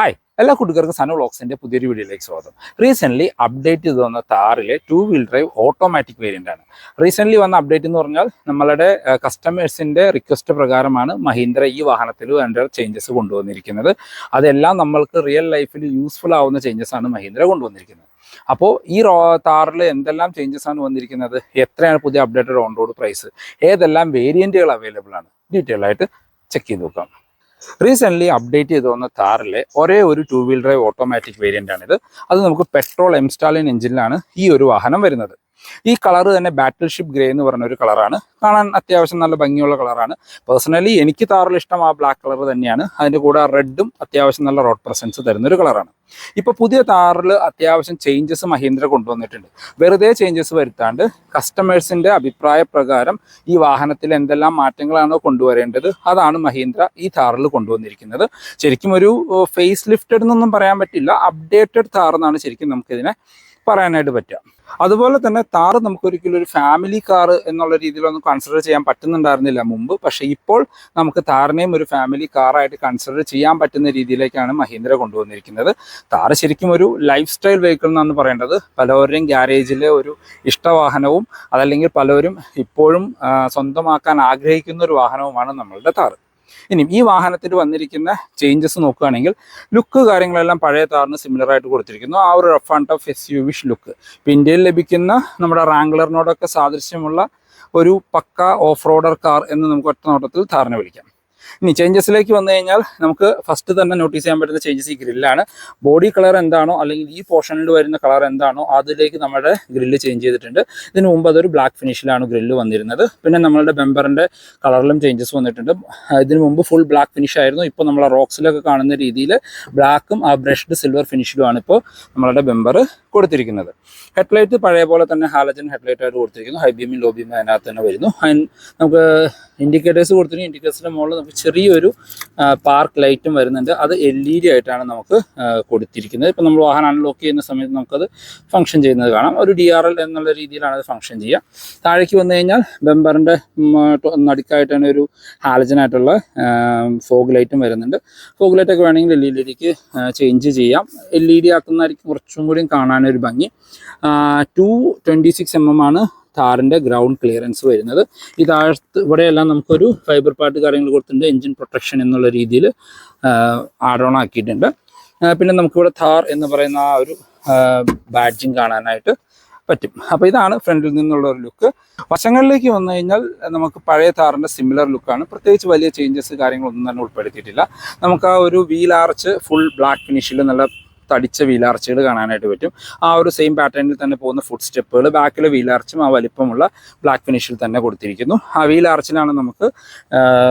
Hi എല്ലാ കൂട്ടുകാർക്കും സനു ബ്ലോക്സിന്റെ പുതിയൊരു വീഡിയോയിലേക്ക് സ്വാഗതം. റീസെന്റ് അപ്ഡേറ്റ് ചെയ്ത് വന്ന താറിലെ two wheel drive automatic variant ആണ്. റീസെന്റ് വന്ന അപ്ഡേറ്റ് എന്ന് പറഞ്ഞാൽ നമ്മളുടെ കസ്റ്റമേഴ്സിന്റെ റിക്വസ്റ്റ് പ്രകാരമാണ് മഹീന്ദ്ര ഈ വാഹനത്തിൽ വേണ്ട ചേഞ്ചസ് കൊണ്ടുവന്നിരിക്കുന്നത്. അതെല്ലാം നമ്മൾക്ക് റിയൽ ലൈഫിൽ യൂസ്ഫുൾ ആവുന്ന ചേഞ്ചസ് ആണ് മഹീന്ദ്ര കൊണ്ടുവന്നിരിക്കുന്നത്. അപ്പോൾ ഈ റോ താറിൽ എന്തെല്ലാം ചേഞ്ചസ് ആണ് വന്നിരിക്കുന്നത്? എത്രയാണ് പുതിയ അപ്ഡേറ്റഡ് ഓൺ റോഡ് പ്രൈസ് ഏതെല്ലാം വേരിയന്റുകൾ അവൈലബിൾ ആണ്? ഡീറ്റെയിൽ ആയിട്ട് ചെക്ക് ചെയ്ത് നോക്കാം. റീസെന്റ്ലി അപ്ഡേറ്റ് ചെയ്ത് വന്ന താറിലെ ഒരേ ഒരു two wheel drive automatic variant ആണിത്. അത് നമുക്ക് പെട്രോൾ എംസ്റ്റാലിൻ എഞ്ചിനിലാണ് ഈ ഒരു വാഹനം വരുന്നത്. ഈ കളർ തന്നെ ബാറ്റിൽ ഷിപ്പ് ഗ്രേ എന്ന് പറഞ്ഞ ഒരു കളറാണ്. കാണാൻ അത്യാവശ്യം നല്ല ഭംഗിയുള്ള കളറാണ്. പേഴ്സണലി എനിക്ക് താറിൽ ഇഷ്ടം ആ ബ്ലാക്ക് കളർ തന്നെയാണ്. അതിന്റെ കൂടെ റെഡും അത്യാവശ്യം നല്ല റോഡ് പ്രസൻസ് തരുന്ന ഒരു കളറാണ്. ഇപ്പോൾ പുതിയ താറിൽ അത്യാവശ്യം ചേഞ്ചസ് മഹീന്ദ്ര കൊണ്ടുവന്നിട്ടുണ്ട്. വെറുതെ ചേഞ്ചസ് വരുത്താണ്ട് കസ്റ്റമേഴ്സിന്റെ അഭിപ്രായ പ്രകാരം ഈ വാഹനത്തിൽ എന്തെല്ലാം മാറ്റങ്ങളാണോ കൊണ്ടുവരേണ്ടത് അതാണ് മഹീന്ദ്ര ഈ താറിൽ കൊണ്ടുവന്നിരിക്കുന്നത്. ശരിക്കും ഒരു ഫേസ് ലിഫ്റ്റഡ് എന്നൊന്നും പറയാൻ പറ്റില്ല. അപ്ഡേറ്റഡ് താർ എന്നാണ് ശരിക്കും നമുക്കിതിനെ പറയാനായിട്ട് പറ്റുക. അതുപോലെ തന്നെ താറ് നമുക്ക് ഒരിക്കലും ഒരു ഫാമിലി കാർ എന്നുള്ള രീതിയിലൊന്നും കൺസിഡർ ചെയ്യാൻ പറ്റുന്നുണ്ടായിരുന്നില്ല മുമ്പ്. പക്ഷേ ഇപ്പോൾ നമുക്ക് താറിനെയും ഒരു ഫാമിലി കാറായിട്ട് കൺസിഡർ ചെയ്യാൻ പറ്റുന്ന രീതിയിലേക്കാണ് മഹീന്ദ്ര കൊണ്ടുവന്നിരിക്കുന്നത്. താറ് ശരിക്കും ഒരു ലൈഫ് സ്റ്റൈൽ വെഹിക്കിൾ എന്നാണ് പറയേണ്ടത്. പലവരുടെയും ഗ്യാരേജിലെ ഒരു ഇഷ്ടവാഹനവും അതല്ലെങ്കിൽ പലവരും ഇപ്പോഴും സ്വന്തമാക്കാൻ ആഗ്രഹിക്കുന്ന ഒരു വാഹനവുമാണ് നമ്മളുടെ താറ് ഇനി ഈ വാഹനത്തിൽ വന്നിരിക്കുന്ന ചേഞ്ചസ് നോക്കുകയാണെങ്കിൽ ലുക്ക് കാര്യങ്ങളെല്ലാം പഴയ താറിന് സിമിലർ ആയിട്ട് കൊടുത്തിരിക്കുന്നു. ആ ഒരു rough and tough as you wish look ഇന്ത്യയിൽ ലഭിക്കുന്ന നമ്മുടെ റാംഗ്ലറിനോടൊക്കെ സാദൃശ്യമുള്ള ഒരു പക്ക ഓഫ് റോഡർ കാർ എന്ന് നമുക്ക് ഒറ്റ നോട്ടത്തിൽ ധാരണ വിളിക്കാം. ഇനി ചേഞ്ചസിലേക്ക് വന്നു കഴിഞ്ഞാൽ നമുക്ക് ഫസ്റ്റ് തന്നെ നോട്ടീസ് ചെയ്യാൻ പറ്റുന്ന ചേഞ്ചസ് ഈ ഗ്രില്ലാണ് ബോഡി കളർ എന്താണോ അല്ലെങ്കിൽ ഈ പോർഷനിൽ വരുന്ന കളർ എന്താണോ അതിലേക്ക് നമ്മുടെ ഗ്രില്ല് ചേഞ്ച് ചെയ്തിട്ടുണ്ട്. ഇതിന് മുമ്പ് അതൊരു ബ്ലാക്ക് ഫിനിഷിലാണ് ഗ്രില്ല് വന്നിരുന്നത്. പിന്നെ നമ്മളുടെ ബെമ്പറിന്റെ കളറിലും ചേഞ്ചസ് വന്നിട്ടുണ്ട്. ഇതിന് മുമ്പ് ഫുൾ ബ്ലാക്ക് ഫിനിഷ് ആയിരുന്നു. ഇപ്പോൾ നമ്മളെ റോക്സിലൊക്കെ കാണുന്ന രീതിയിൽ ബ്ലാക്കും ആ ബ്രഷ്ഡ് സിൽവർ ഫിനിഷിലുമാണ് ഇപ്പോൾ നമ്മളുടെ ബെമ്പർ കൊടുത്തിരിക്കുന്നത്. ഹെഡ്ലൈറ്റ് പഴയ പോലെ തന്നെ ഹാലജൻ ഹെഡ്ലൈറ്റ് ആയിട്ട് കൊടുത്തിരിക്കുന്നു. ഹൈ ബീമും ലോ അതിനകത്ത് തന്നെ വരുന്നു. നമുക്ക് ഇൻഡിക്കേറ്റേഴ്സ് കൊടുത്തിരിക്കും ഇൻഡിക്കേറ്റേഴ്സിന്റെ മുകളിൽ നമുക്ക് ചെറിയൊരു പാർക്ക് ലൈറ്റും വരുന്നുണ്ട്. അത് എൽ ഇ ഡി ആയിട്ടാണ് നമുക്ക് കൊടുത്തിരിക്കുന്നത്. ഇപ്പം നമ്മൾ വാഹനം അൺലോക്ക് ചെയ്യുന്ന സമയത്ത് നമുക്കത് ഫംഗ്ഷൻ ചെയ്യുന്നത് കാണാം. ഒരു ഡി ആർ എൽ എന്നുള്ള രീതിയിലാണ് അത് ഫംഗ്ഷൻ ചെയ്യുക. താഴേക്ക് വന്നു കഴിഞ്ഞാൽ ബെമ്പറിന്റെ നടുക്കായിട്ട് തന്നെ ഒരു ഹാലജനായിട്ടുള്ള ഫോഗ് ലൈറ്റും വരുന്നുണ്ട്. ഫോഗ് ലൈറ്റൊക്കെ വേണമെങ്കിൽ എൽ ഇ ഡിക്ക് ചേഞ്ച് ചെയ്യാം. എൽ ഇ ഡി ആക്കുന്നതായിരിക്കും കുറച്ചും കൂടിയും കാണാനൊരു ഭംഗി. Two twenty six M M ആണ് താറിന്റെ ഗ്രൗണ്ട് ക്ലിയറൻസ് വരുന്നത്. ഈ താഴത്ത് ഇവിടെയെല്ലാം നമുക്കൊരു ഫൈബർ പാർട്ട് കാര്യങ്ങൾ കൊടുത്തിട്ടുണ്ട്. എൻജിൻ പ്രൊട്ടക്ഷൻ എന്നുള്ള രീതിയിൽ ആഡ് ഓൺ ആക്കിയിട്ടുണ്ട്. പിന്നെ നമുക്കിവിടെ താർ എന്ന് പറയുന്ന ആ ഒരു ബാഡ്ജിങ് കാണാനായിട്ട് പറ്റും. അപ്പോൾ ഇതാണ് ഫ്രണ്ടിൽ നിന്നുള്ള ഒരു ലുക്ക് വശങ്ങളിലേക്ക് വന്നു കഴിഞ്ഞാൽ നമുക്ക് പഴയ താറിന്റെ സിമിലർ ലുക്കാണ് പ്രത്യേകിച്ച് വലിയ ചേഞ്ചസ് കാര്യങ്ങളൊന്നും തന്നെ ഉൾപ്പെടുത്തിയിട്ടില്ല. നമുക്ക് ആ ഒരു വീൽ ആർച്ച് ഫുൾ ബ്ലാക്ക് ഫിനിഷിൽ നല്ല തടിച്ച വീലാർച്ചുകൾ കാണാനായിട്ട് പറ്റും. ആ ഒരു സെയിം പാറ്റേണിൽ തന്നെ പോകുന്ന ഫുഡ് സ്റ്റെപ്പുകൾ ബാക്കിലെ വീലാർച്ചും ആ വലിപ്പമുള്ള ബ്ലാക്ക് ഫിനിഷിൽ തന്നെ കൊടുത്തിരിക്കുന്നു. ആ വീലാർച്ചിലാണ് നമുക്ക്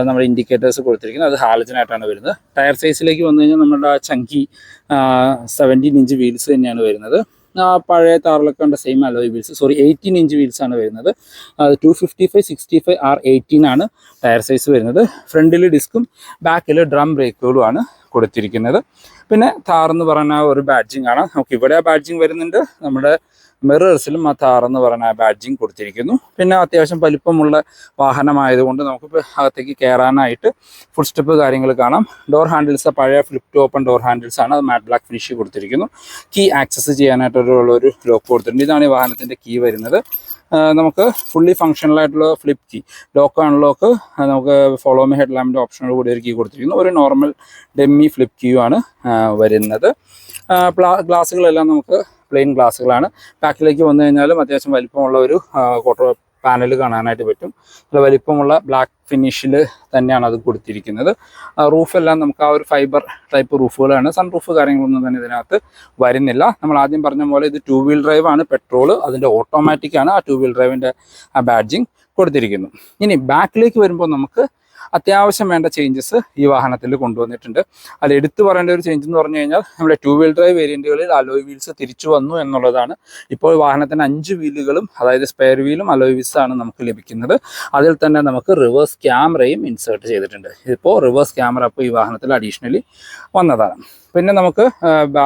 നമ്മുടെ ഇൻഡിക്കേറ്റേഴ്സ് കൊടുത്തിരിക്കുന്നത്. അത് ഹാലജനായിട്ടാണ് വരുന്നത്. ടയർ സൈസിലേക്ക് വന്നു കഴിഞ്ഞാൽ നമ്മുടെ ആ ചങ്കി സെവന്റീൻ ഇഞ്ച് വീൽസ് തന്നെയാണ് വരുന്നത്. പഴയ താറിലൊക്കെ ഉണ്ട് same alloy wheels sorry eighteen inch wheels ആണ് വരുന്നത്. Two fifty five sixty five R eighteen ആണ് ടയർ സൈസ് വരുന്നത്. ഫ്രണ്ടിൽ ഡിസ്കും ബാക്കിൽ ഡ്രം ബ്രേക്കുകളുമാണ് കൊടുത്തിരിക്കുന്നത്. പിന്നെ താർ എന്ന് പറഞ്ഞ ഒരു ബാഡ്ജിങ് ആണ്. നമുക്ക് ഇവിടെ ആ ബാഡ്ജിങ് വരുന്നുണ്ട്. നമ്മുടെ മിറേഴ്സിലും ആ താർ എന്ന് പറയുന്ന ബാഡ്ജിങ് കൊടുത്തിരിക്കുന്നു. പിന്നെ അത്യാവശ്യം വലിപ്പമുള്ള വാഹനമായതുകൊണ്ട് നമുക്ക് അകത്തേക്ക് കയറാനായിട്ട് ഫുൾ സ്റ്റെപ്പ് കാര്യങ്ങൾ കാണാം. ഡോർ ഹാൻഡിൽസ് പഴയ flip to open door handles ആണ്. അത് മാറ്റ് ബ്ലാക്ക് ഫിനിഷ് കൊടുത്തിരിക്കുന്നു. കീ ആക്സസ് ചെയ്യാനായിട്ടുള്ള ഒരു ലോക്ക് കൊടുത്തിട്ടുണ്ട്. ഇതാണ് ഈ വാഹനത്തിന്റെ കീ വരുന്നത്. നമുക്ക് ഫുള്ളി ഫങ്ഷണൽ ആയിട്ടുള്ള ഫ്ലിപ്പ് കീ ലോക്ക് അൺലോക്ക് നമുക്ക് ഫോളോ മി ഹെഡ് ലാമ്പിന്റെ ഓപ്ഷനോട് കൂടി ഒരു കീ കൊടുത്തിരിക്കുന്നു. ഒരു നോർമൽ ഡെമ്മി ഫ്ലിപ്പ് കീയുമാണ് വരുന്നത്. ഗ്ലാസ്സുകളെല്ലാം നമുക്ക് പ്ലെയിൻ ഗ്ലാസ്സുകളാണ് ബാക്കിലേക്ക് വന്നു കഴിഞ്ഞാലും അത്യാവശ്യം വലിപ്പമുള്ള ഒരു കോട്ടോ പാനൽ കാണാനായിട്ട് പറ്റും. നല്ല വലിപ്പമുള്ള ബ്ലാക്ക് ഫിനിഷിൽ തന്നെയാണ് അത് കൊടുത്തിരിക്കുന്നത്. റൂഫെല്ലാം നമുക്ക് ആ ഒരു ഫൈബർ ടൈപ്പ് റൂഫുകളാണ്. സൺ റൂഫ് കാര്യങ്ങളൊന്നും തന്നെ ഇതിനകത്ത് വരുന്നില്ല. നമ്മൾ ആദ്യം പറഞ്ഞ പോലെ ഇത് ടു വീൽ ഡ്രൈവ് ആണ് പെട്രോൾ അതിന്റെ ഓട്ടോമാറ്റിക് ആണ് ആ ടു വീൽ ഡ്രൈവിന്റെ ബാഡ്ജിങ് കൊടുത്തിരിക്കുന്നു. ഇനി ബാക്കിലേക്ക് വരുമ്പോൾ നമുക്ക് അത്യാവശ്യം വേണ്ട ചേഞ്ചസ് ഈ വാഹനത്തിൽ കൊണ്ടുവന്നിട്ടുണ്ട്. അതിൽ എടുത്തു പറയേണ്ട ഒരു ചേഞ്ച് എന്ന് പറഞ്ഞു കഴിഞ്ഞാൽ നമ്മുടെ ടു വീൽ ഡ്രൈവ് വേരിയന്റുകളിൽ അലോയ് വീൽസ് തിരിച്ചു വന്നു എന്നുള്ളതാണ്. ഇപ്പോൾ വാഹനത്തിന് അഞ്ച് വീലുകളും അതായത് സ്പെയർ വീലും അലോയ് വീൽസ് ആണ് നമുക്ക് ലഭിക്കുന്നത്. അതിൽ തന്നെ നമുക്ക് റിവേഴ്സ് ക്യാമറയും ഇൻസേർട്ട് ചെയ്തിട്ടുണ്ട്. ഇപ്പോൾ റിവേഴ്സ് ക്യാമറ ഇപ്പോൾ ഈ വാഹനത്തിൽ അഡീഷണലി വന്നതാണ്. പിന്നെ നമുക്ക്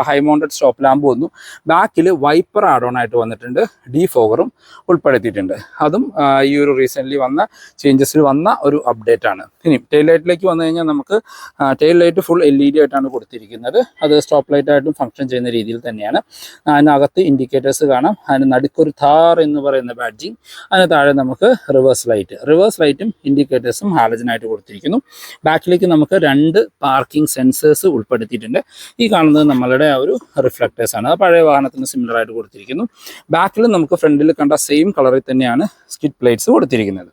ഹൈ മൗണ്ടഡ് സ്റ്റോപ്പ് ലാമ്പ് വന്നു. ബാക്കിൽ വൈപ്പർ ആഡ് ഓൺ ആയിട്ട് വന്നിട്ടുണ്ട്. ഡി ഫോഗറും ഉൾപ്പെടുത്തിയിട്ടുണ്ട്. അതും ഈ ഒരു റീസെന്റ്ലി വന്ന ചേഞ്ചസിൽ വന്ന ഒരു അപ്ഡേറ്റ് ആണ്. ഇനി ടെയിൽ ലൈറ്റിലേക്ക് വന്നു കഴിഞ്ഞാൽ നമുക്ക് tail light full L E D ആയിട്ടാണ് കൊടുത്തിരിക്കുന്നത്. അത് സ്റ്റോപ്പ് ലൈറ്റ് ആയിട്ടും ഫംഗ്ഷൻ ചെയ്യുന്ന രീതിയിൽ തന്നെയാണ്. അതിനകത്ത് ഇൻഡിക്കേറ്റേഴ്സ് കാണാം. അതിന് നടുക്കൊരു താർ എന്ന് പറയുന്ന ബാഡ്ജിങ് അതിന് താഴെ നമുക്ക് റിവേഴ്സ് ലൈറ്റ് റിവേഴ്സ് ലൈറ്റും ഇൻഡിക്കേറ്റേഴ്സും ഹാലജനായിട്ട് കൊടുത്തിരിക്കുന്നു. ബാക്കിലേക്ക് നമുക്ക് രണ്ട് പാർക്കിംഗ് സെൻസേഴ്സ് ഉൾപ്പെടുത്തിയിട്ടുണ്ട്. ഈ കാണുന്നത് നമ്മളുടെ ആ ഒരു റിഫ്ലക്ടേഴ്സ് ആണ്. അത് പഴയ വാഹനത്തിന് സിമിലർ ആയിട്ട് കൊടുത്തിരിക്കുന്നു. ബാക്കിൽ നമുക്ക് ഫ്രണ്ടിൽ കണ്ട സെയിം കളറിൽ തന്നെയാണ് സ്കിറ്റ് പ്ലേറ്റ്സ് കൊടുത്തിരിക്കുന്നത്.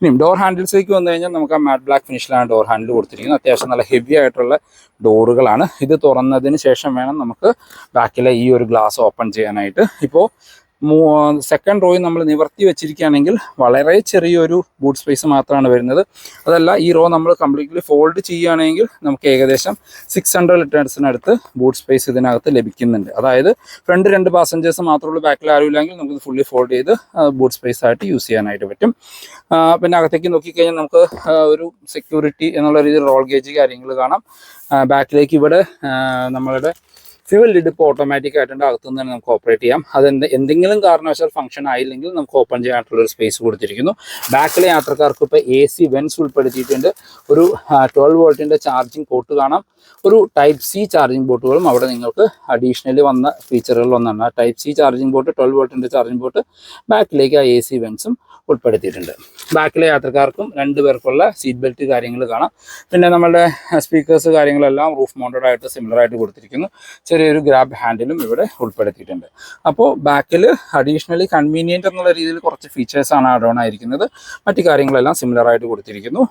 ഇനിയും ഡോർ ഹാൻഡിൽസിലേക്ക് വന്നു കഴിഞ്ഞാൽ നമുക്ക് ആ മാറ്റ് ബ്ലാക്ക് ഫിനിഷിലാണ് ഡോർ ഹാൻഡിൽ കൊടുത്തിരിക്കുന്നത്. അത്യാവശ്യം നല്ല ഹെവി ആയിട്ടുള്ള ഡോറുകളാണ് ഇത് തുറന്നതിന് ശേഷം വേണം നമുക്ക് ബാക്കിലെ ഈ ഒരു ഗ്ലാസ് ഓപ്പൺ ചെയ്യാനായിട്ട്. ഇപ്പോൾ സെക്കൻഡ് റോയും നമ്മൾ നിവർത്തി വെച്ചിരിക്കുകയാണെങ്കിൽ വളരെ ചെറിയൊരു ബൂട്ട് സ്പേസ് മാത്രമാണ് വരുന്നത്. അതല്ല ഈ റോ നമ്മൾ കംപ്ലീറ്റ്ലി ഫോൾഡ് ചെയ്യുകയാണെങ്കിൽ നമുക്ക് ഏകദേശം സിക്സ് ഹൺഡ്രഡ് ലിറ്റേഴ്സിനടുത്ത് ബൂട്ട് സ്പേസ് ഇതിനകത്ത് ലഭിക്കുന്നുണ്ട്. അതായത് ഫ്രണ്ട് രണ്ട് പാസഞ്ചേഴ്സ് മാത്രമുള്ള ബാക്കിൽ ആരുമില്ലെങ്കിൽ നമുക്ക് ഫുള്ളി ഫോൾഡ് ചെയ്ത് ബൂട്ട് സ്പേസ് ആയിട്ട് യൂസ് ചെയ്യാനായിട്ട് പറ്റും. പിന്നെ അകത്തേക്ക് നോക്കിക്കഴിഞ്ഞാൽ നമുക്ക് ഒരു സെക്യൂരിറ്റി എന്നുള്ള രീതിയിൽ റോൾ ഗേജ് കാര്യങ്ങൾ കാണാം. ബാക്കിലേക്ക് ഇവിടെ നമ്മളുടെ ഫ്യൂവൽ ലിഡ് ഇപ്പോൾ ഓട്ടോമാറ്റിക് ആയിട്ടുണ്ട് അകത്തുനിന്ന് തന്നെ നമുക്ക് ഓപ്പറേറ്റ് ചെയ്യാം. അത് എന്തെങ്കിലും കാരണവശാൽ ഫംഗ്ഷൻ ആയില്ലെങ്കിൽ നമുക്ക് ഓപ്പൺ ചെയ്യാനായിട്ടുള്ള ഒരു സ്പേസ് കൊടുത്തിരിക്കുന്നു. ബാക്കിലെ യാത്രക്കാർക്ക് ഇപ്പോൾ എ സി വെൻസ് ഉൾപ്പെടുത്തിയിട്ടുണ്ട്. ഒരു ട്വൽവ് വോൾട്ടിന്റെ ചാർജിങ് പോർട്ട് കാണാം. ഒരു ടൈപ്പ് സി ചാർജിങ് പോർട്ടുകളും അവിടെ നിങ്ങൾക്ക് അഡീഷണലി വന്ന ഫീച്ചറുകളിൽ ഒന്നാണ്. Type C charging port twelve വോൾട്ടിന്റെ charging port ബാക്കിലേക്ക് ആ എ സി വെൻസും ഉൾപ്പെടുത്തിയിട്ടുണ്ട്. ബാക്കിലെ യാത്രക്കാർക്കും രണ്ട് പേർക്കുള്ള സീറ്റ് ബെൽറ്റ് കാര്യങ്ങൾ കാണാം. പിന്നെ നമ്മളുടെ സ്പീക്കേഴ്സ് കാര്യങ്ങളെല്ലാം റൂഫ് മൗണ്ടഡ് ആയിട്ട് സിമിലർ ആയിട്ട് കൊടുത്തിരിക്കുന്നു. ചെറിയൊരു ഗ്രാബ് ഹാൻഡിലും ഇവിടെ ഉൾപ്പെടുത്തിയിട്ടുണ്ട്. അപ്പോൾ ബാക്കിൽ അഡീഷണലി കൺവീനിയന്റ് എന്നുള്ള രീതിയിൽ കുറച്ച് ഫീച്ചേഴ്സാണ് ആഡ് ഓൺ ആയിരിക്കുന്നത്. മറ്റു കാര്യങ്ങളെല്ലാം സിമിലർ ആയിട്ട് കൊടുത്തിരിക്കുന്നു.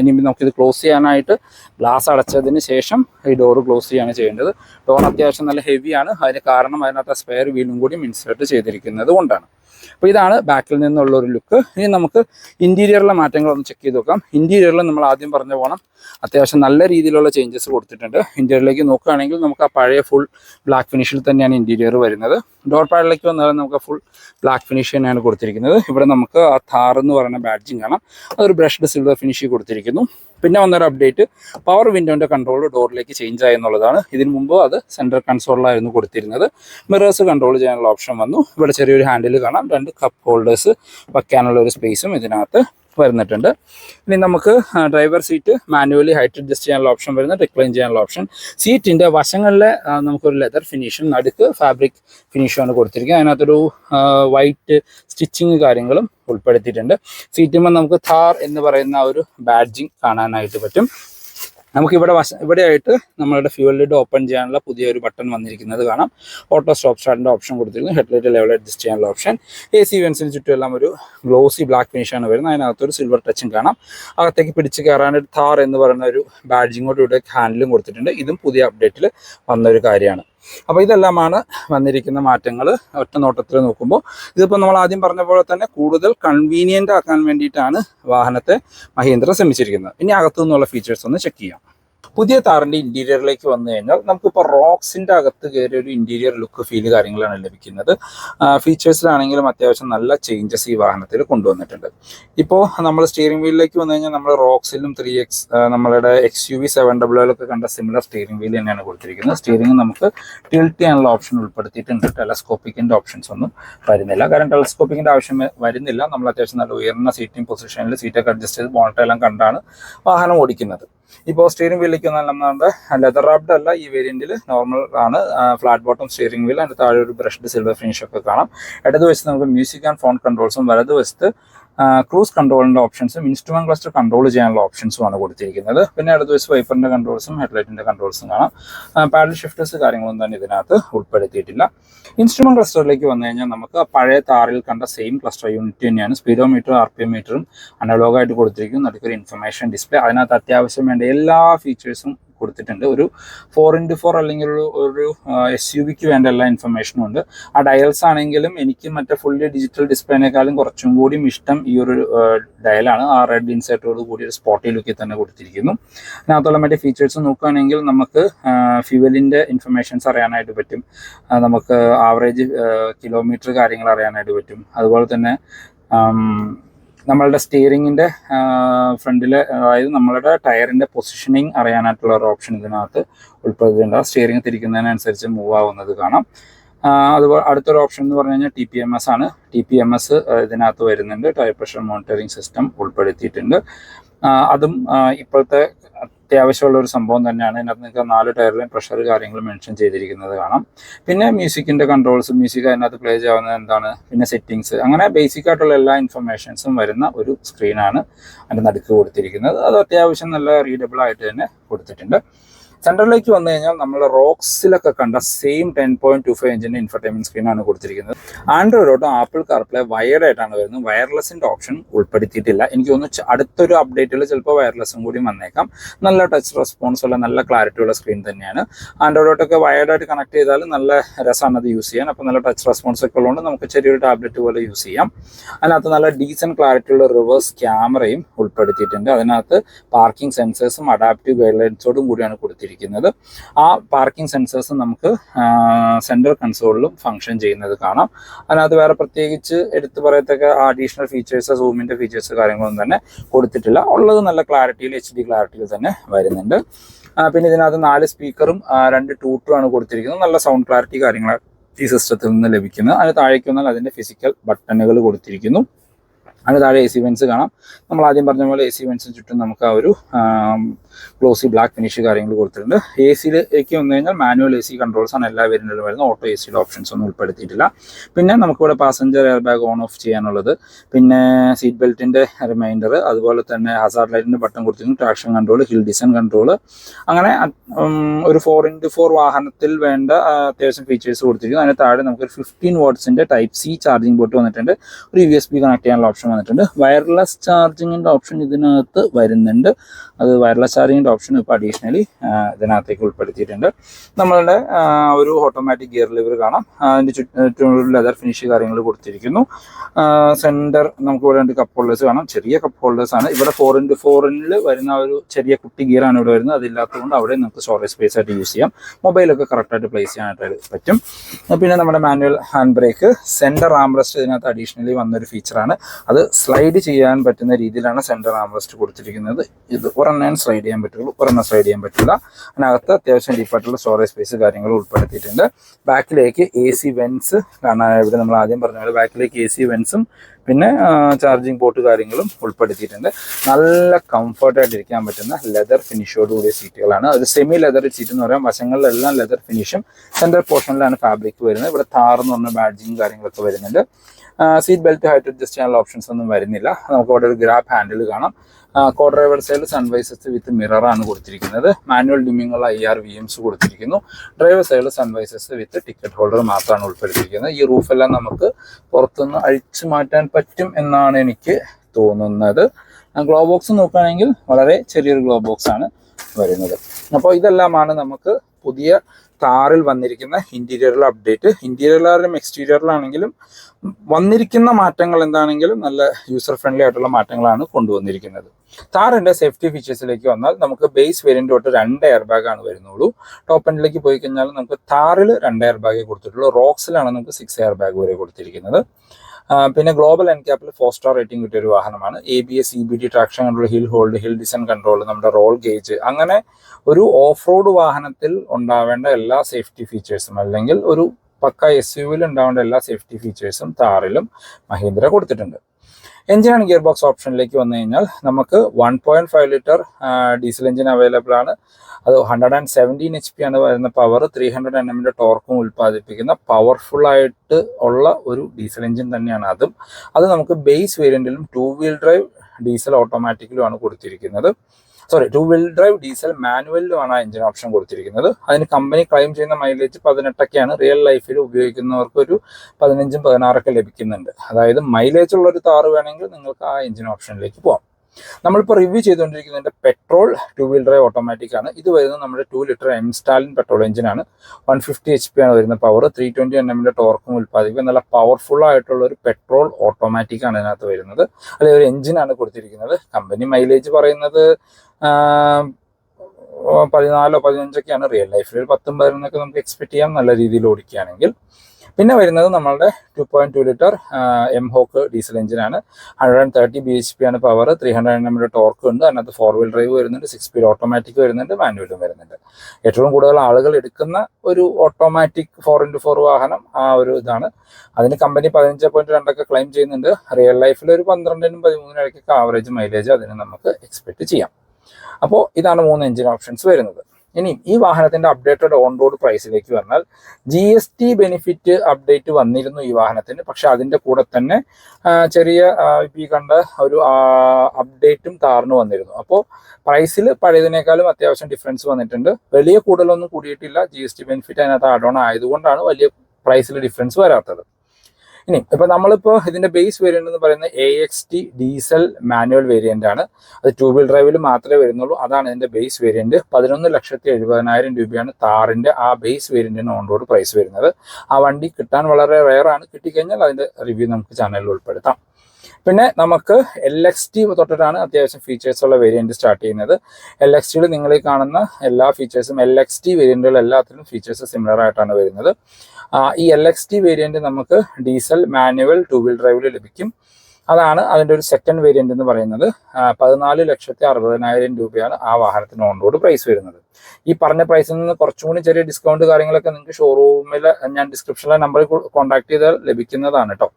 ഇനി നമുക്കിത് ക്ലോസ് ചെയ്യാനായിട്ട് ഗ്ലാസ് അടച്ചതിന് ശേഷം ഈ ഡോർ ക്ലോസ് ചെയ്യാണ് ചെയ്യേണ്ടത്. ഡോർ അത്യാവശ്യം നല്ല ഹെവിയാണ് അതിന് കാരണം അതിനകത്ത് സ്പെയർ വീലും കൂടി ഇൻസേർട്ട് ചെയ്തിരിക്കുന്നത് കൊണ്ടാണ്. അപ്പോൾ ഇതാണ് ബാക്കിൽ നിന്നുള്ള ഒരു ലുക്ക് ഇനി നമുക്ക് ഇന്റീരിയറിലെ മാറ്റങ്ങളൊന്ന് ചെക്ക് ചെയ്ത് നോക്കാം. ഇന്റീരിയറിൽ നമ്മൾ ആദ്യം പറഞ്ഞ പോകണം അത്യാവശ്യം നല്ല രീതിയിലുള്ള ചേഞ്ചസ് കൊടുത്തിട്ടുണ്ട്. ഇന്റീരിയറിലേക്ക് നോക്കുകയാണെങ്കിൽ നമുക്ക് ആ പഴയ ഫുൾ ബ്ലാക്ക് ഫിനിഷിൽ തന്നെയാണ് ഇന്റീരിയർ വരുന്നത്. ഡോർ പാഡിലേക്ക് വന്നാലും നമുക്ക് ഫുൾ ബ്ലാക്ക് ഫിനിഷ് തന്നെയാണ് കൊടുത്തിരിക്കുന്നത്. ഇവിടെ നമുക്ക് ആ താർ എന്ന് പറയുന്ന ബാഡ്ജിങ് കാണാം. അതൊരു ബ്രഷ്ഡ് സിൽവർ ഫിനിഷ് കൊടുത്തിരിക്കുന്നു. പിന്നെ വന്നൊരു അപ്ഡേറ്റ് പവർ വിൻഡോന്റെ കൺട്രോൾ ഡോറിലേക്ക് ചേഞ്ച് ആയി എന്നുള്ളതാണ്. ഇതിന് മുമ്പ് അത് സെൻട്രൽ കൺസോളിലായിരുന്നു കൊടുത്തിരുന്നത്. മിറേഴ്സ് കൺട്രോൾ ചെയ്യാനുള്ള ഓപ്ഷൻ വന്നു. ഇവിടെ ചെറിയൊരു ഹാൻഡിൽ കാണാം. രണ്ട് കപ്പ് ഹോൾഡേഴ്സ് വയ്ക്കാനുള്ള ഒരു സ്പേസും ഇതിനകത്ത് വരുന്നിട്ടുണ്ട്. ഇനി നമുക്ക് driver seat manually height adjust ചെയ്യാനുള്ള ഓപ്ഷൻ വരുന്നത് റിക്ലൈൻ ചെയ്യാനുള്ള ഓപ്ഷൻ സീറ്റിന്റെ വശങ്ങളിലെ നമുക്കൊരു ലെതർ ഫിനിഷും നടുക്ക് ഫാബ്രിക് ഫിനിഷുമാണ് കൊടുത്തിരിക്കുന്നത്. അതിനകത്തൊരു വൈറ്റ് സ്റ്റിച്ചിങ് കാര്യങ്ങളും ഉൾപ്പെടുത്തിയിട്ടുണ്ട്. സീറ്റുമ്പോൾ നമുക്ക് ഥാർ എന്ന് പറയുന്ന ഒരു ബാഡ്ജിങ് കാണാനായിട്ട് പറ്റും. നമുക്ക് ഇവിടെ വശ ഇവിടെയായിട്ട് നമ്മളുടെ ഫ്യൂവൽ ലിഡ് ഓപ്പൺ ചെയ്യാനുള്ള പുതിയൊരു ബട്ടൺ വന്നിരിക്കുന്നത് കാണാം. ഓട്ടോ സ്റ്റോപ്പ് സ്റ്റാർട്ടിന്റെ ഓപ്ഷൻ കൊടുത്തിരിക്കുന്നു. ഹെഡ്ലൈറ്റ് ലെവൽ അഡ്ജസ്റ്റ് ചെയ്യാനുള്ള ഓപ്ഷൻ എ സി വെൻസിന് ചുറ്റും എല്ലാം ഒരു ഗ്ലോസി ബ്ലാക്ക് ഫിനിഷാണ് വരുന്നത്. അതിനകത്തൊരു സിൽവർ ടച്ചും കാണാം. അകത്തേക്ക് പിടിച്ച് കയറാനായിട്ട് താർ എന്ന് പറയുന്ന ഒരു ബാഡ്ജിങ്ങോട്ട് ഇവിടെ ഹാൻഡിലും കൊടുത്തിട്ടുണ്ട്. ഇതും പുതിയ അപ്ഡേറ്റിൽ വന്നൊരു കാര്യമാണ്. അപ്പോൾ ഇതെല്ലാമാണ് വന്നിരിക്കുന്ന മാറ്റങ്ങൾ ഒറ്റ നോട്ടത്തിൽ നോക്കുമ്പോൾ ഇതിപ്പോൾ നമ്മൾ ആദ്യം പറഞ്ഞ പോലെ തന്നെ കൂടുതൽ കൺവീനിയന്റ് ആക്കാൻ വേണ്ടിയിട്ടാണ് വാഹനത്തെ മഹീന്ദ്ര ശ്രമിച്ചിരിക്കുന്നത്. ഇനി അകത്തു നിന്നുള്ള ഫീച്ചേഴ്സ് ഒന്ന് ചെക്ക് ചെയ്യാം. പുതിയ താറിന്റെ ഇന്റീരിയറിലേക്ക് വന്നു കഴിഞ്ഞാൽ നമുക്കിപ്പോൾ റോക്സിന്റെ അകത്ത് കയറി ഒരു ഇന്റീരിയർ ലുക്ക് ഫീൽ കാര്യങ്ങളാണ് ലഭിക്കുന്നത്. ഫീച്ചേഴ്സിലാണെങ്കിലും അത്യാവശ്യം നല്ല ചേഞ്ചസ് ഈ വാഹനത്തിൽ കൊണ്ടുവന്നിട്ടുണ്ട്. ഇപ്പോൾ നമ്മൾ സ്റ്റിയറിംഗ് വീലിലേക്ക് വന്നു കഴിഞ്ഞാൽ നമ്മൾ റോക്സിലും ത്രീ എക്സ് നമ്മളുടെ എക്സ് യു വി സെവൻ ഡബ്ല്യൂലൊക്കെ കണ്ട സിമിലർ സ്റ്റിയറിംഗ് വീൽ തന്നെയാണ് കൊടുത്തിരിക്കുന്നത്. സ്റ്റിയറിംഗ് നമുക്ക് ടിൽറ്റ് ചെയ്യാനുള്ള ഓപ്ഷൻ ഉൾപ്പെടുത്തിയിട്ടുണ്ട്. ടെലസ്കോപ്പിക്കിന്റെ ഓപ്ഷൻസ് ഒന്നും വരുന്നില്ല. കാരണം ടെലസ്കോപ്പിക്കിന്റെ ആവശ്യം വരുന്നില്ല. നമ്മൾ അത്യാവശ്യം നല്ല ഉയർന്ന സീറ്റിംഗ് പൊസിഷനിൽ സീറ്റൊക്കെ അഡ്ജസ്റ്റ് ചെയ്ത് ബോണറ്റെല്ലാം കണ്ടാണ് വാഹനം ഓടിക്കുന്നത്. ഇപ്പോൾ സ്റ്റിയറിംഗ് വീലിലേക്ക് വന്നാൽ നമ്മുടെ ലെതർ റാബ്ഡ് അല്ല ഈ വേരിയന്റിൽ നോർമൽ ആണ്. ഫ്ലാറ്റ് ബോട്ടം സ്റ്റിയറിംഗ് വീൽ അതിന്റെ താഴെ ഒരു ബ്രഷ്ഡ് സിൽവർ ഫിനിഷ് ഒക്കെ കാണാം. ഇടതുവശത്ത് നമുക്ക് മ്യൂസിക് ആൻഡ് ഫോൺ കൺട്രോൾസും വലതുവശത്ത് ക്രൂസ് കൺട്രോളിന്റെ ഓപ്ഷൻസും ഇൻസ്ട്രുമെന്റ് ക്ലസ്റ്റർ കൺട്രോൾ ചെയ്യാനുള്ള ഓപ്ഷൻസും ആണ് കൊടുത്തിരിക്കുന്നത്. പിന്നെ അടുത്ത വയസ്സ് വൈപ്പറിന്റെ കൺട്രോൾസും ഹെഡ്ലൈറ്റിന്റെ കൺട്രോൾസും കാണാം. പാഡൽ ഷിഫ്റ്റേഴ്സ് കാര്യങ്ങളൊന്നും തന്നെ ഇതിനകത്ത് ഉൾപ്പെടുത്തിയിട്ടില്ല. ഇൻസ്ട്രുമെന്റ് ക്ലസ്റ്ററിലേക്ക് വന്നു കഴിഞ്ഞാൽ നമുക്ക് പഴയ താറിൽ കണ്ട സെയിം ക്ലസ്റ്റർ യൂണിറ്റ് തന്നെയാണ്. സ്പീഡോമീറ്ററും ആർ പി എം മീറ്ററും അനലോഗായിട്ട് കൊടുത്തിരിക്കുന്നു നടുക്കൊരു ഇൻഫർമേഷൻ ഡിസ്പ്ലേ അതിനകത്ത് അത്യാവശ്യം വേണ്ട എല്ലാ ഫീച്ചേഴ്സും കൊടുത്തിട്ടുണ്ട്. ഒരു ഫോർ ഇന്റു ഫോർ അല്ലെങ്കിൽ ഒരു ഒരു എസ് യു വിക്ക് വേണ്ട എല്ലാ ഇൻഫർമേഷനും ഉണ്ട്. ആ ഡയൽസ് ആണെങ്കിലും എനിക്ക് മറ്റേ ഫുള്ളി ഡിജിറ്റൽ ഡിസ്പ്ലേനേക്കാളും കുറച്ചും കൂടി ഇഷ്ടം ഈ ഒരു ഡയലാണ് ആ റെഡ് ഇൻസൈറ്റോട് കൂടി ഒരു സ്പോട്ടി ലുക്കിൽ തന്നെ കൊടുത്തിരിക്കുന്നു. അതിനകത്തുള്ള മറ്റേ ഫീച്ചേഴ്സ് നോക്കുകയാണെങ്കിൽ നമുക്ക് ഫ്യൂവലിന്റെ ഇൻഫർമേഷൻസ് അറിയാനായിട്ട് പറ്റും. നമുക്ക് ആവറേജ് കിലോമീറ്റർ കാര്യങ്ങൾ അറിയാനായിട്ട് പറ്റും. അതുപോലെ തന്നെ നമ്മളുടെ സ്റ്റിയറിങ്ങിന്റെ ഫ്രണ്ടിൽ അതായത് നമ്മളുടെ ടയറിന്റെ പൊസിഷനിങ് അറിയാനായിട്ടുള്ള ഒരു ഓപ്ഷൻ ഇതിനകത്ത് ഉൾപ്പെടുത്തിയിട്ടുണ്ട് സ്റ്റിയറിംഗ് തിരിക്കുന്നതിനനുസരിച്ച് മൂവ് ആവുന്നത് കാണാം. അതുപോലെ അടുത്തൊരു ഓപ്ഷൻ എന്ന് പറഞ്ഞു കഴിഞ്ഞാൽ ടി പി എം എസ് ആണ്. ടി പി എം എസ് ഇതിനകത്ത് വരുന്നുണ്ട്. ടയർ പ്രഷർ മോണിറ്ററിംഗ് സിസ്റ്റം ഉൾപ്പെടുത്തിയിട്ടുണ്ട്. അതും ഇപ്പോഴത്തെ അത്യാവശ്യമുള്ള ഒരു സംഭവം തന്നെയാണ്. ഇതിനകത്ത് നിങ്ങൾക്ക് നാല് ടയറിലും പ്രഷർ കാര്യങ്ങൾ മെൻഷൻ ചെയ്തിരിക്കുന്നത് കാണാം. പിന്നെ മ്യൂസിക്കിന്റെ കൺട്രോൾസ് മ്യൂസിക് അതിനകത്ത് പ്ലേ ചെയ്യാവുന്നത് എന്താണ്? പിന്നെ സെറ്റിങ്സ് അങ്ങനെ ബേസിക് ആയിട്ടുള്ള എല്ലാ ഇൻഫർമേഷൻസും വരുന്ന ഒരു സ്ക്രീനാണ് അതിന്റെ നടുക്ക് കൊടുത്തിരിക്കുന്നത്. അത് അത്യാവശ്യം നല്ല റീഡബിൾ ആയിട്ട് തന്നെ കൊടുത്തിട്ടുണ്ട്. സെന്ററിലേക്ക് വന്നു കഴിഞ്ഞാൽ നമ്മൾ റോക്സിലൊക്കെ കണ്ട same ten point two five ഇഞ്ചിന്റെ infotainment സ്ക്രീനാണ് കൊടുത്തിരിക്കുന്നത്. ആൻഡ്രോയിഡോട്ടും ആപ്പിൾ കാർപ്ലേ വയർഡ് ആയിട്ടാണ് വരുന്നത്. വയർലെസിന്റെ ഓപ്ഷൻ ഉൾപ്പെടുത്തിയിട്ടില്ല. എനിക്ക് തോന്നുന്നു അടുത്തൊരു അപ്ഡേറ്റിൽ ചിലപ്പോൾ വയർലെസ്സും കൂടി വന്നേക്കാം. നല്ല ടച്ച് റെസ്പോൺസ് ഉള്ള നല്ല ക്ലാരിറ്റി ഉള്ള സ്ക്രീൻ തന്നെയാണ്. ആൻഡ്രോയിഡോട്ടൊക്കെ വയർഡായിട്ട് കണക്ട് ചെയ്താൽ നല്ല രസമാണ് അത് യൂസ് ചെയ്യാൻ. അപ്പോൾ നല്ല ടച്ച് റെസ്പോൺസ് ഒക്കെ ഉള്ളതുകൊണ്ട് നമുക്ക് ചെറിയൊരു ടാബ്ലറ്റ് പോലെ യൂസ് ചെയ്യാം. അതിനകത്ത് നല്ല ഡീസന്റ് ക്ലാരിറ്റി ഉള്ള റിവേഴ്സ് ക്യാമറയും ഉൾപ്പെടുത്തിയിട്ടുണ്ട്. അതിനകത്ത് പാർക്കിംഗ് സെൻസേഴ്സും അഡാപ്റ്റീവ് ഗൈഡ് ലൈൻസോടും കൂടിയാണ് കൊടുത്തിരിക്കുന്നത്. ആ പാർക്കിംഗ് സെൻസേഴ്സ് നമുക്ക് സെൻട്രൽ കൺസോളിലും ഫങ്ഷൻ ചെയ്യുന്നത് കാണാം. അതിനകത്ത് വേറെ പ്രത്യേകിച്ച് എടുത്തു പറയത്തക്ക അഡീഷണൽ ഫീച്ചേഴ്സ് സൂമിന്റെ ഫീച്ചേഴ്സ് കാര്യങ്ങളൊന്നും തന്നെ കൊടുത്തിട്ടില്ല. ഉള്ളത് നല്ല ക്ലാരിറ്റിയിൽ എച്ച് ഡി ക്ലാരിറ്റിയിൽ തന്നെ വരുന്നുണ്ട്. പിന്നെ ഇതിനകത്ത് നാല് സ്പീക്കറും രണ്ട് ടൂട്ടും ആണ് കൊടുത്തിരിക്കുന്നത്. നല്ല സൗണ്ട് ക്ലാരിറ്റി കാര്യങ്ങൾ ഈ സിസ്റ്റത്തിൽ നിന്ന് ലഭിക്കുന്നത്. അതിന് താഴേക്ക് വന്നാൽ അതിന്റെ ഫിസിക്കൽ ബട്ടണുകൾ കൊടുത്തിരിക്കുന്നു. അതിന് താഴെ എ സി വെൻസ് കാണാം. നമ്മൾ ആദ്യം പറഞ്ഞ പോലെ എ സി വെൻസിന് ചുറ്റും നമുക്ക് ആ ഒരു ഗ്ലോസി ബ്ലാക്ക് ഫിനിഷ് കാര്യങ്ങൾ കൊടുത്തിട്ടുണ്ട്. എ സിയിലേക്ക് വന്നു കഴിഞ്ഞാൽ മാനുവൽ എ സി കൺട്രോൾസ് ആണ് എല്ലാ വേരിയന്റിലും വരുന്നത്. ഓട്ടോ എ സിയുടെ ഓപ്ഷൻസ് ഒന്നും ഉൾപ്പെടുത്തിയിട്ടില്ല. പിന്നെ നമുക്കിവിടെ passenger air bag on off ചെയ്യാനുള്ളത്. പിന്നെ സീറ്റ് ബെൽറ്റിന്റെ റിമൈൻഡർ അതുപോലെ തന്നെ ഹസാർഡ് ലൈറ്റിന്റെ ബട്ടൺ കൊടുത്തിട്ടുണ്ട്. Traction control hill descent control അങ്ങനെ ഒരു ഫോർ ഇന്റു ഫോർ വാഹനത്തിൽ വേണ്ട അത്യാവശ്യം ഫീച്ചേഴ്സ് കൊടുത്തിരിക്കുന്നു. അതിന് താഴെ നമുക്ക് ഒരു ഫിഫ്റ്റീൻ വാട്ട്സിന്റെ ടൈപ്പ് സി ചാർജിങ് പോർട്ട് വന്നിട്ടുണ്ട്. ഒരു യു എസ് ബി കണക്ട് ചെയ്യാനുള്ള ഓപ്ഷൻ വന്നിട്ടുണ്ട്. വയർലെസ് ചാർജിങ്ങിന്റെ ഓപ്ഷൻ ഇതിനകത്ത് വരുന്നുണ്ട്. അത് വയർലെസ് ചാർജിങ്ങിന്റെ ഓപ്ഷൻ ഇപ്പോൾ അഡീഷണലി ഇതിനകത്തേക്ക് ഉൾപ്പെടുത്തിയിട്ടുണ്ട്. നമ്മളുടെ ഒരു ഓട്ടോമാറ്റിക് ഗിയർ ലിവർ കാണാം. അതിന്റെ ചുറ്റും ലെതർ ഫിനിഷ് കാര്യങ്ങൾ കൊടുത്തിരിക്കുന്നു. സെന്റർ നമുക്ക് ഇവിടെ രണ്ട് കപ്പ് ഹോൾഡേഴ്സ് കാണാം. ചെറിയ കപ്പ് ഹോൾഡേഴ്സ് ആണ്. ഇവിടെ ഫോർ ഇന്റു ഫോറിൽ വരുന്ന ഒരു ചെറിയ കുട്ടി ഗിയർ ആണ് ഇവിടെ വരുന്നത്. അതില്ലാത്തതുകൊണ്ട് അവിടെ നമുക്ക് സ്റ്റോറേജ് സ്പേസ് ആയിട്ട് യൂസ് ചെയ്യാം. മൊബൈലൊക്കെ കറക്റ്റായിട്ട് പ്ലേസ് ചെയ്യാനായിട്ട് പറ്റും. പിന്നെ നമ്മുടെ manual hand brake centre armrest ഇതിനകത്ത് അഡീഷണലി വന്നൊരു ഫീച്ചറാണ് അത് സ്ലൈഡ് ചെയ്യാൻ പറ്റുന്ന രീതിയിലാണ് സെന്റർ ആംബ്രസ്റ്റ് കൊടുത്തിരിക്കുന്നത്. ഇത് ഒരെണ്ണം സ്ലൈഡ് ചെയ്യാൻ പറ്റുള്ളൂ ഒരെണ്ണം സ്ലൈഡ് ചെയ്യാൻ പറ്റില്ല. അതിനകത്ത് അത്യാവശ്യം ഡീപ്പായിട്ടുള്ള സ്റ്റോറേജ് സ്പേസ് കാര്യങ്ങൾ ഉൾപ്പെടുത്തിയിട്ടുണ്ട്. ബാക്കിലേക്ക് എ സി വെൻസ് കാണാൻ ഇവിടെ നമ്മൾ ആദ്യം പറഞ്ഞ പോലെ ബാക്കിലേക്ക് എ സി വെൻസും പിന്നെ ചാർജിങ് പോർട്ട് കാര്യങ്ങളും ഉൾപ്പെടുത്തിയിട്ടുണ്ട്. നല്ല കംഫർട്ടായിട്ട് ഇരിക്കാൻ പറ്റുന്ന ലെതർ ഫിനിഷോട് കൂടിയ സീറ്റുകളാണ് അത് സെമി ലെതർ സീറ്റ് എന്ന് പറയാം. വശങ്ങളിലെല്ലാം ലെതർ ഫിനിഷും സെൻട്രൽ പോർഷനിലാണ് ഫാബ്രിക് വരുന്നത്. ഇവിടെ താറെന്ന് പറഞ്ഞ ബാഡ്ജിങ് കാര്യങ്ങളൊക്കെ വരുന്നുണ്ട്. സീറ്റ് ബെൽറ്റ് ഹൈറ്റ് അഡ്ജസ്റ്റ് ചെയ്യാനുള്ള ഓപ്ഷൻസ് ഒന്നും വരുന്നില്ല. നമുക്ക് അവിടെ ഒരു ഗ്രാബ് ഹാൻഡിൽ കാണാം. കോ ഡ്രൈവർ സൈഡിൽ സൺവൈസസ് വിത്ത് മിററാണ് കൊടുത്തിരിക്കുന്നത്. മാനുവൽ ഡിമ്മിംഗ് ഉള്ള ഐ ആർ വി എംസ് കൊടുത്തിരിക്കുന്നു. ഡ്രൈവർ സൈഡിൽ സൺവൈസസ് വിത്ത് ടിക്കറ്റ് ഹോൾഡർ മാത്രമാണ് ഉൾപ്പെടുത്തിയിരിക്കുന്നത്. ഈ റൂഫെല്ലാം നമുക്ക് പുറത്തുനിന്ന് അഴിച്ചു മാറ്റാൻ പറ്റും എന്നാണ് എനിക്ക് തോന്നുന്നത്. ഗ്ലോ ബോക്സ് നോക്കുകയാണെങ്കിൽ വളരെ ചെറിയൊരു ഗ്ലോ ബോക്സ് ആണ് വരുന്നത്. അപ്പോൾ ഇതെല്ലാമാണ് നമുക്ക് പുതിയ താറിൽ വന്നിരിക്കുന്ന ഇന്റീരിയറിൽ അപ്ഡേറ്റ് ഇന്റീരിയറിലും എക്സ്റ്റീരിയറിലാണെങ്കിലും വന്നിരിക്കുന്ന മാറ്റങ്ങൾ എന്താണെങ്കിലും നല്ല യൂസർ ഫ്രണ്ട്ലി ആയിട്ടുള്ള മാറ്റങ്ങളാണ് കൊണ്ടുവന്നിരിക്കുന്നത്. താറിന്റെ സേഫ്റ്റി ഫീച്ചേഴ്സിലേക്ക് വന്നാൽ നമുക്ക് ബേസ് വേരിയന്റ് തൊട്ട് രണ്ട് എയർ ബാഗ് ആണ് വരുന്നുള്ളൂ. ടോപ്പ് എൻഡിലേക്ക് പോയി കഴിഞ്ഞാൽ നമുക്ക് താറിൽ രണ്ട് എയർ ബാഗേ കൊടുത്തിട്ടുള്ളൂ റോക്സിലാണ് നമുക്ക് സിക്സ് എയർ ബാഗ് വരെ കൊടുത്തിരിക്കുന്നത്. പിന്നെ ഗ്ലോബൽ എൻ ക്യാപ്പിൽ ഫോർ സ്റ്റാർ റേറ്റിംഗ് കിട്ടിയ ഒരു വാഹനമാണ്. A B S E B D traction control hill hold hill descent control നമ്മുടെ റോൾ ഗേജ് അങ്ങനെ ഒരു ഓഫ് റോഡ് വാഹനത്തിൽ ഉണ്ടാവേണ്ട എല്ലാ സേഫ്റ്റി ഫീച്ചേഴ്സും അല്ലെങ്കിൽ ഒരു പക്ക എസ് യുവിൽ ഉണ്ടാവേണ്ട എല്ലാ സേഫ്റ്റി ഫീച്ചേഴ്സും താറിലും മഹീന്ദ്ര കൊടുത്തിട്ടുണ്ട്. ആൻഡ് ഗിയർ ബോക്സ് ഓപ്ഷനിലേക്ക് വന്നു കഴിഞ്ഞാൽ നമുക്ക് one point five litre diesel engine available ആണ്. അത് hundred and seventeen H P ആണ് വരുന്ന പവർ ത്രീ ഹൺഡ്രഡ് എൻ എമ്മിന്റെ ടോർക്കും ഉൽപ്പാദിപ്പിക്കുന്ന പവർഫുൾ ആയിട്ട് ഉള്ള ഒരു ഡീസൽ എഞ്ചിൻ തന്നെയാണ് അതും. അത് നമുക്ക് ബേസ് വേരിയന്റിലും ടു വീൽ ഡ്രൈവ് ഡീസൽ ഓട്ടോമാറ്റിക്കിലുമാണ് കൊടുത്തിരിക്കുന്നത്. Sorry two wheel drive diesel മാനുവലിലുമാണ് ആ എഞ്ചിൻ ഓപ്ഷൻ കൊടുത്തിരിക്കുന്നത്. അതിന് കമ്പനി ക്ലെയിം ചെയ്യുന്ന മൈലേജ് പതിനെട്ടൊക്കെയാണ് റിയൽ ലൈഫിൽ ഉപയോഗിക്കുന്നവർക്ക് ഒരു പതിനഞ്ചും പതിനാറൊക്കെ ലഭിക്കുന്നുണ്ട്. അതായത് മൈലേജ് ഉള്ള ഒരു താറ് വേണമെങ്കിൽ നിങ്ങൾക്ക് ആ എഞ്ചിൻ ഓപ്ഷനിലേക്ക് പോകാം നമ്മളിപ്പോൾ റിവ്യൂ ചെയ്തുകൊണ്ടിരിക്കുന്നതിന്റെ പെട്രോൾ ടു വീലർ ഓട്ടോമാറ്റിക് ആണ്. ഇത് വരുന്നത് നമ്മുടെ two litre M Stallion petrol എഞ്ചിനാണ് വൺ ഫിഫ്റ്റി എച്ച് പി ആണ് വരുന്ന പവർ ത്രീ ട്വന്റി എൻ എമ്മിന്റെ ടോർക്കും ഉൽപ്പാദിപ്പിക്കും. നല്ല പവർഫുൾ ആയിട്ടുള്ള ഒരു പെട്രോൾ ഓട്ടോമാറ്റിക് ആണ് ഇതിനകത്ത് വരുന്നത്. അല്ലെങ്കിൽ ഒരു എഞ്ചിനാണ് കൊടുത്തിരിക്കുന്നത്. കമ്പനി മൈലേജ് പറയുന്നത് പതിനാലോ പതിനഞ്ചൊക്കെയാണ്. റിയൽ ലൈഫിൽ ഒരു പത്തും പതിനൊന്നൊക്കെ നമുക്ക് എക്സ്പെക്ട് ചെയ്യാം. നല്ല രീതിയിൽ ഓടിക്കുകയാണെങ്കിൽ. പിന്നെ വരുന്നത് നമ്മളുടെ two point two litre M hawk diesel എഞ്ചിനാണ് hundred and thirty B H P ആണ് power three hundred M torque ഉണ്ട്. അതിനകത്ത് ഫോർ വീൽ ഡ്രൈവ് വരുന്നുണ്ട് സിക്സ് സ്പീഡ് ഓട്ടോമാറ്റിക് വരുന്നുണ്ട് മാനുവലും വരുന്നുണ്ട്. ഏറ്റവും കൂടുതൽ ആളുകൾ എടുക്കുന്ന ഒരു ഓട്ടോമാറ്റിക് ഫോർ ഇന്റു ഫോർ വാഹനം ആ ഒരു ഇതാണ്. അതിന് കമ്പനി പതിനഞ്ച് പോയിന്റ് രണ്ടൊക്കെ ക്ലെയിം ചെയ്യുന്നുണ്ട്. റിയൽ ലൈഫിൽ ഒരു പന്ത്രണ്ടിനും പതിമൂന്നിനും ഇടയ്ക്കൊക്കെ ആവറേജ് മൈലേജ് അതിന് നമുക്ക് എക്സ്പെക്ട് ചെയ്യാം. അപ്പോൾ ഇതാണ് മൂന്ന് എഞ്ചിൻ ഓപ്ഷൻസ് വരുന്നത്. ഇനി ഈ വാഹനത്തിന്റെ അപ്ഡേറ്റഡ് ഓൺ റോഡ് പ്രൈസിലേക്ക് വന്നാൽ G S T benefit update വന്നിരുന്നു ഈ വാഹനത്തിന്. പക്ഷെ അതിന്റെ കൂടെ തന്നെ ചെറിയ ഈ കണ്ട ഒരു അപ്ഡേറ്റും താർന്നു വന്നിരുന്നു. അപ്പോൾ പ്രൈസിൽ പഴയതിനേക്കാളും അത്യാവശ്യം ഡിഫറൻസ് വന്നിട്ടുണ്ട്. വലിയ കൂടുതലൊന്നും കൂടിയിട്ടില്ല. ജി എസ് ടി ബെനിഫിറ്റ് അതിനകത്ത് ആഡ് ഓൺ ആയതുകൊണ്ടാണ് വലിയ പ്രൈസിൽ ഡിഫറൻസ് വരാത്തത്. ഇനി ഇപ്പൊ നമ്മളിപ്പോ ഇതിന്റെ ബേസ് വേരിയന്റ് എന്ന് പറയുന്നത് A X T diesel manual variant ആണ്. അത് ടൂ വീൽ ഡ്രൈവിൽ മാത്രമേ വരുന്നുള്ളൂ. അതാണ് ഇതിന്റെ ബേസ് വേരിയന്റ് പതിനൊന്ന് ലക്ഷത്തി എഴുപതിനായിരം രൂപയാണ് താറിന്റെ ആ ബേസ് വേരിയന്റിന് ഓൺ റോഡ് പ്രൈസ് വരുന്നത്. ആ വണ്ടി കിട്ടാൻ വളരെ റെയർ ആണ്. കിട്ടിക്കഴിഞ്ഞാൽ അതിന്റെ റിവ്യൂ നമുക്ക് ചാനലിൽ ഉൾപ്പെടുത്താം. പിന്നെ നമുക്ക് എൽ എക്സ് ടി തൊട്ടിട്ടാണ് അത്യാവശ്യം ഫീച്ചേഴ്സ് ഉള്ള വേരിയന്റ് സ്റ്റാർട്ട് ചെയ്യുന്നത്. എൽ എക്സ് ടിയിൽ നിങ്ങൾ കാണുന്ന എല്ലാ ഫീച്ചേഴ്സും എൽ എക്സ് ടി വേരിയന്റുകൾ എല്ലാത്തിനും ഫീച്ചേഴ്സ് സിമിലർ ആയിട്ടാണ് വരുന്നത്. ഈ എൽ എക്സ് ടി വേരിയന്റ് നമുക്ക് ഡീസൽ മാനുവൽ ടു വീൽ ഡ്രൈവിൽ ലഭിക്കും. അതാണ് അതിന്റെ ഒരു സെക്കൻഡ് വേരിയന്റ് എന്ന് പറയുന്നത്. പതിനാല് ലക്ഷത്തി അറുപതിനായിരം രൂപയാണ് ആ വാഹനത്തിന് ഓൺ റോഡ് പ്രൈസ് വരുന്നത്. ഈ പറഞ്ഞ പ്രൈസിൽ നിന്ന് കുറച്ചും കൂടി ചെറിയ ഡിസ്കൗണ്ട് കാര്യങ്ങളൊക്കെ നിങ്ങൾക്ക് ഷോറൂമിൽ ഞാൻ ഡിസ്ക്രിപ്ഷനിലെ നമ്പറിൽ കോൺടാക്ട് ചെയ്താൽ ലഭിക്കുന്നതാണ് കേട്ടോ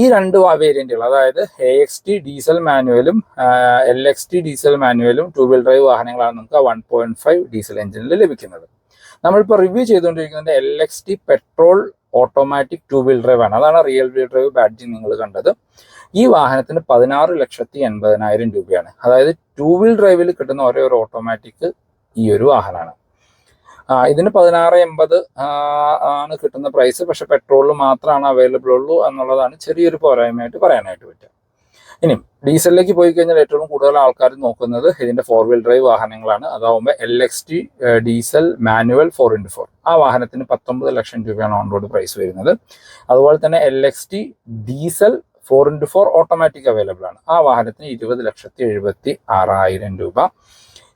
ഈ രണ്ട് വേരിയന്റുകൾ അതായത് എ എക്സ് ടി ഡീസൽ മാനുവലും എൽ എക്സ് ടി ഡീസൽ മാനുവലും ടു വീൽ ഡ്രൈവ് വാഹനങ്ങളാണ് നമുക്ക് വൺ പോയിന്റ് ഫൈവ് ഡീസൽ എഞ്ചിനിൽ ലഭിക്കുന്നത്. നമ്മളിപ്പോൾ റിവ്യൂ ചെയ്തുകൊണ്ടിരിക്കുന്നത് L X T petrol automatic two wheel drive ആണ്. അതാണ് റിയൽ വീൽ ഡ്രൈവ് ബാഡ്ജി നിങ്ങൾ കണ്ടത്. ഈ വാഹനത്തിന് പതിനാറ് ലക്ഷത്തി എൺപതിനായിരം രൂപയാണ്. അതായത് ടു വീൽ ഡ്രൈവിൽ കിട്ടുന്ന ഒരേ ഒരു ഓട്ടോമാറ്റിക് ഈ ഒരു വാഹനമാണ്. ഇതിന് പതിനാറ് എൺപത് ആണ് കിട്ടുന്ന പ്രൈസ് പക്ഷെ പെട്രോളിൽ മാത്രമാണ് അവൈലബിൾ ഉള്ളൂ എന്നുള്ളതാണ് ചെറിയൊരു പോരായ്മയായിട്ട് പറയാനായിട്ട് പറ്റുക. ഇനി ഡീസലിലേക്ക് പോയി കഴിഞ്ഞാൽ ഏറ്റവും കൂടുതൽ ആൾക്കാർ നോക്കുന്നത് ഇതിന്റെ ഫോർ വീൽ ഡ്രൈവ് വാഹനങ്ങളാണ്. അതാവുമ്പോൾ L X T diesel manual four into four ആ വാഹനത്തിന് പത്തൊമ്പത് ലക്ഷം രൂപയാണ് ഓൺ റോഡ് പ്രൈസ് വരുന്നത്. അതുപോലെ തന്നെ L X T diesel four into four automatic available ആണ്. ആ വാഹനത്തിന് ഇരുപത് ലക്ഷത്തി എഴുപത്തി ആറായിരം രൂപ.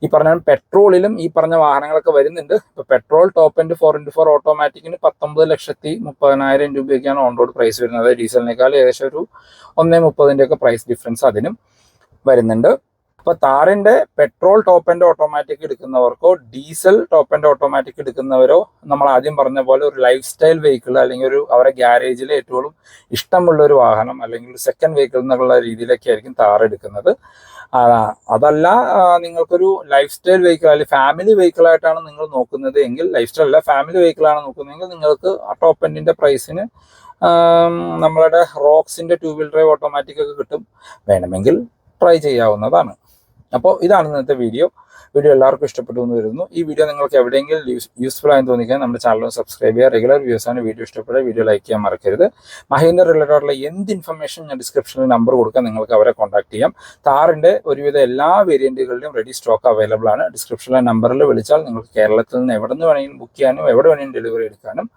ഈ പറഞ്ഞ പെട്രോളിലും ഈ പറഞ്ഞ വാഹനങ്ങളൊക്കെ വരുന്നുണ്ട്. ഇപ്പൊ petrol top end four into four ഓട്ടോമാറ്റിക്കിന് പത്തൊമ്പത് ലക്ഷത്തി മുപ്പതിനായിരം രൂപയൊക്കെയാണ് ഓൺ റോഡ് പ്രൈസ് വരുന്നത്. ഡീസലിനേക്കാൾ ഏകദേശം ഒരു ഒന്നേ മുപ്പതിന്റെ ഒക്കെ പ്രൈസ് ഡിഫറൻസ് അതിനും വരുന്നുണ്ട്. അപ്പൊ താറിന്റെ പെട്രോൾ ടോപ്പ് എൻഡ് ഓട്ടോമാറ്റിക് എടുക്കുന്നവർക്കോ ഡീസൽ ടോപ്പ് എൻഡ് ഓട്ടോമാറ്റിക് എടുക്കുന്നവരോ നമ്മൾ ആദ്യം പറഞ്ഞ പോലെ ഒരു ലൈഫ് സ്റ്റൈൽ വെഹിക്കിൾ അല്ലെങ്കിൽ ഒരു അവരെ ഗ്യാരേജിൽ ഏറ്റവും ഇഷ്ടമുള്ള ഒരു വാഹനം അല്ലെങ്കിൽ സെക്കൻഡ് വെഹിക്കിൾ എന്നുള്ള രീതിയിലൊക്കെ ആയിരിക്കും താർ എടുക്കുന്നത്. അതല്ല നിങ്ങൾക്കൊരു ലൈഫ് സ്റ്റൈൽ വെഹിക്കിൾ അല്ലെങ്കിൽ ഫാമിലി വെഹിക്കിൾ ആയിട്ടാണ് നിങ്ങൾ നോക്കുന്നത് എങ്കിൽ ലൈഫ് സ്റ്റൈൽ അല്ല ഫാമിലി വെഹിക്കിൾ ആണ് നോക്കുന്നതെങ്കിൽ നിങ്ങൾക്ക് ടോപ്പ് എൻഡിന്റെ പ്രൈസിന് നമ്മളുടെ റോക്സിന്റെ ടൂ വീൽ ഡ്രൈവ് ഓട്ടോമാറ്റിക് ഒക്കെ കിട്ടും. വേണമെങ്കിൽ ട്രൈ ചെയ്യാവുന്നതാണ്. അപ്പോൾ ഇതാണ് ഇന്നത്തെ വീഡിയോ വീഡിയോ എല്ലാവർക്കും ഇഷ്ടപ്പെട്ടു എന്ന് വരുന്നു ഈ വീഡിയോ നിങ്ങൾക്ക് എവിടെയെങ്കിലും യൂസ്ഫുൾ ആയെന്ന് തോന്നിക്കാൻ നമ്മുടെ ചാനൽ സബ്സ്ക്രൈബ് ചെയ്യുക. റെഗുലർ വ്യൂസ് ആണ് വീഡിയോ ഇഷ്ടപ്പെടുക. വീഡിയോ ലൈക്ക് ചെയ്യാൻ മറക്കരുത്. മഹീന്ദ്ര റിലേറ്റഡ് ആയിട്ടുള്ള എന്ത് ഇൻഫർമേഷൻ ഞാൻ ഡിസ്ക്രിപ്ഷനിൽ നമ്പർ കൊടുക്കാം. നിങ്ങൾക്ക് അവരെ കോൺടാക്ട് ചെയ്യാം. താറിന്റെ ഒരുവിധ എല്ലാ വേരിയന്റുകളിലും റെഡി സ്റ്റോക്ക് അവൈലബിൾ ആണ്. ഡിസ്ക്രിപ്ഷനിലെ നമ്പറിൽ വിളിച്ചാൽ നിങ്ങൾക്ക് കേരളത്തിൽ നിന്ന് എവിടെ നിന്ന് വേണമെങ്കിലും ബുക്ക് ചെയ്യാനും എവിടെ വേണമെങ്കിലും ഡെലിവറി എടുക്കാനും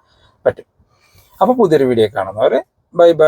പറ്റും. അപ്പോൾ പുതിയൊരു വീഡിയോ കാണുന്നവരെ ബൈ ബൈ